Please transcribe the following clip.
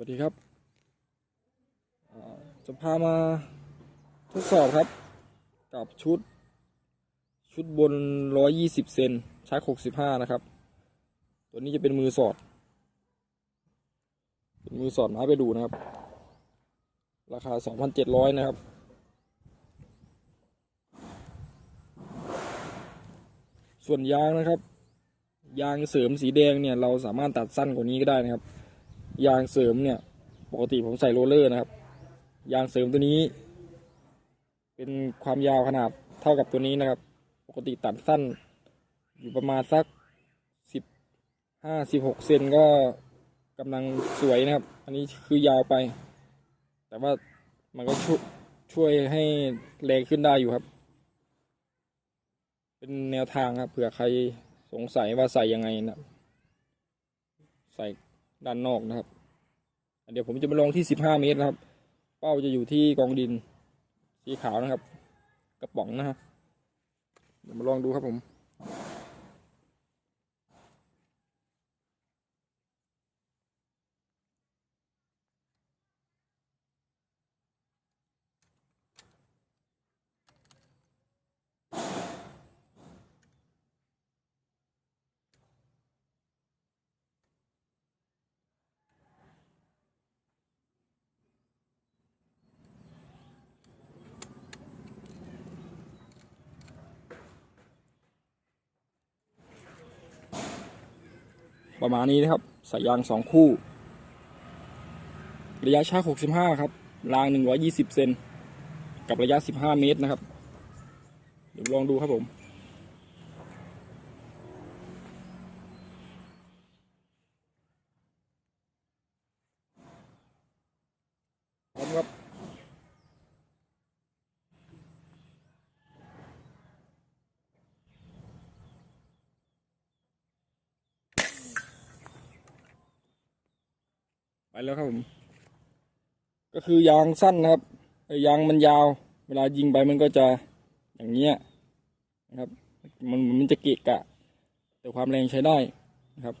วัสดีครับ จะพามาทดสอบครับ กับชุด ชุดบน 120 เซนใช้65 นะครับ ตัวนี้จะเป็นมือสอด เป็นมือสอดม้ไปดูนะครับ ราคา 2,700 นะครับ ส่วนยางนะครับ ยางเสริมสีแดงเนี่ย เราสามารถตัดสั้นกว่านี้ก็ได้นะครับ ยางเสริมเนี่ย ปกติผมใส่โรลเลอร์นะครับ ยางเสริมตัวนี้ เป็นความยาวขนาดเท่ากับตัวนี้นะครับ ปกติตัดสั้น อยู่ประมาณสักสิบห้าสิบหกเซนก็กำลังสวยนะครับ อันนี้คือยาวไป แต่ว่ามันก็ช่วยช่วยให้แรงขึ้นได้อยู่ครับ เป็นแนวทางครับเผื่อใครสงสัยว่าใส่ยังไงนะใส่ ด้านนอกนะครับ เดี๋ยวผมจะมาลองที่15เมตรนะครับ เป้าจะอยู่ที่กองดินสีขาวนะครับ กระป๋องนะครับเดี๋ยวมาลองดูครับผม ประมาณนี้นะครับ สายยางสองคู่ ระยะชาร์จ65 ครับ ราง 120 เซน กับระยะ 15 เมตรนะครับ เดี๋ยวลองดูครับผม พร้อมครับ ไปแล้วครับผม ก็คือยางสั้นนะครับเอ่อยางมันยาว เวลายิงไปมันก็จะอย่างเงี้ยนะครับ มันมันจะเกะกะ แต่ความแรงใช้ได้นะครับ